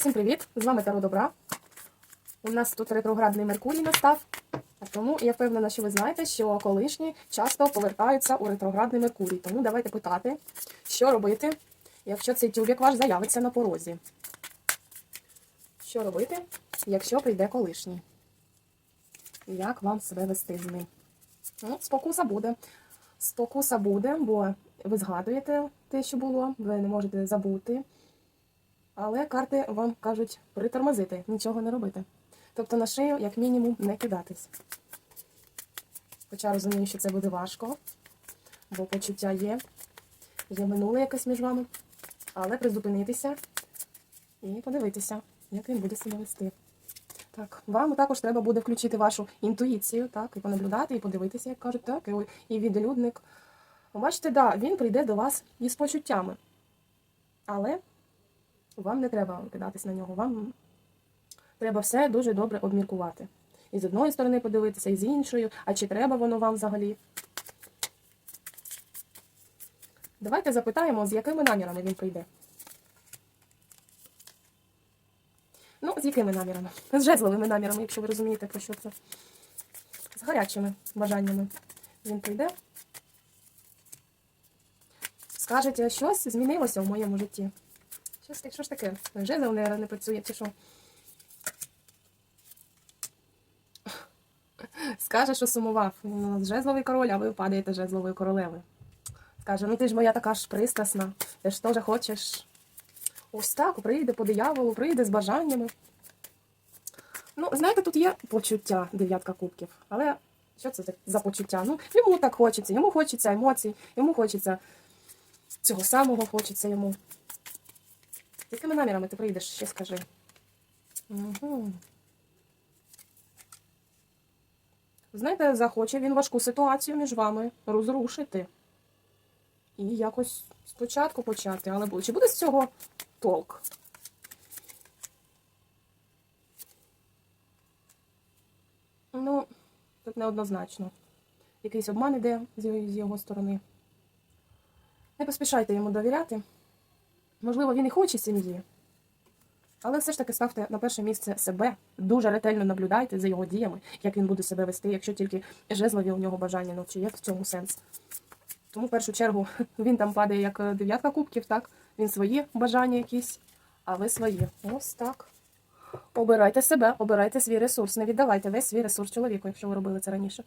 Всім привіт! З вами Таро Добра. У нас тут ретроградний Меркурій настав. Тому я впевнена, що ви знаєте, що колишні часто повертаються у ретроградний Меркурій. Тому давайте питати, що робити, якщо цей тюбік ваш заявиться на порозі. Що робити, якщо прийде колишній? Як вам себе вести з ним? Ну, спокуса буде. Спокуса буде, бо ви згадуєте те, що було, ви не можете забути. Але карти вам кажуть притормозити, нічого не робити. Тобто на шию, як мінімум, не кидатись. Хоча розумію, що це буде важко, бо почуття є, є минуле якесь між вами. Але призупинитися і подивитися, як він буде себе вести. Так, вам також треба буде включити вашу інтуїцію, так, і понаблюдати, і подивитися, як кажуть, так, і, відлюдник. Бачите, да, він прийде до вас із почуттями. Але вам не треба кидатись на нього. Вам треба все дуже добре обміркувати. І з одної сторони подивитися, і з іншої, а чи треба воно вам взагалі. Давайте запитаємо, з якими намірами він прийде. Ну, з якими намірами? З жезловими намірами, якщо ви розумієте, про що це. З гарячими бажаннями він прийде. Скажете, щось змінилося в моєму житті. Що ж таке? Жезл не, не працює, чи що? Скаже, що сумував. Ну, Жезловий король, а ви падаєте жезловою королевою. Скаже, ну ти ж моя така ж пристрасна, ти ж теж хочеш. Ось так, прийде по дияволу, прийде з бажаннями. Ну, знаєте, тут є почуття дев'ятка кубків. Але що це за почуття? Ну, йому так хочеться, йому хочеться емоцій, йому хочеться цього самого хочеться йому. Якими намірами ти прийдеш, ще скажи. Угу. Знаєте, захоче він важку ситуацію між вами розрушити. І якось спочатку почати. Але чи буде з цього толк? Ну, тут неоднозначно. Якийсь обман іде з його сторони. Не поспішайте йому довіряти. Можливо, він і хоче сім'ї. Але все ж таки ставте на перше місце себе. Дуже ретельно наблюдайте за його діями, як він буде себе вести, якщо тільки жезлові у нього бажання, ну чи є в цьому сенс. Тому в першу чергу він там падає як дев'ятка кубків, так? Він свої бажання якісь, а ви свої. Ось так. Обирайте себе, обирайте свій ресурс. Не віддавайте весь свій ресурс чоловіку, якщо ви робили це раніше.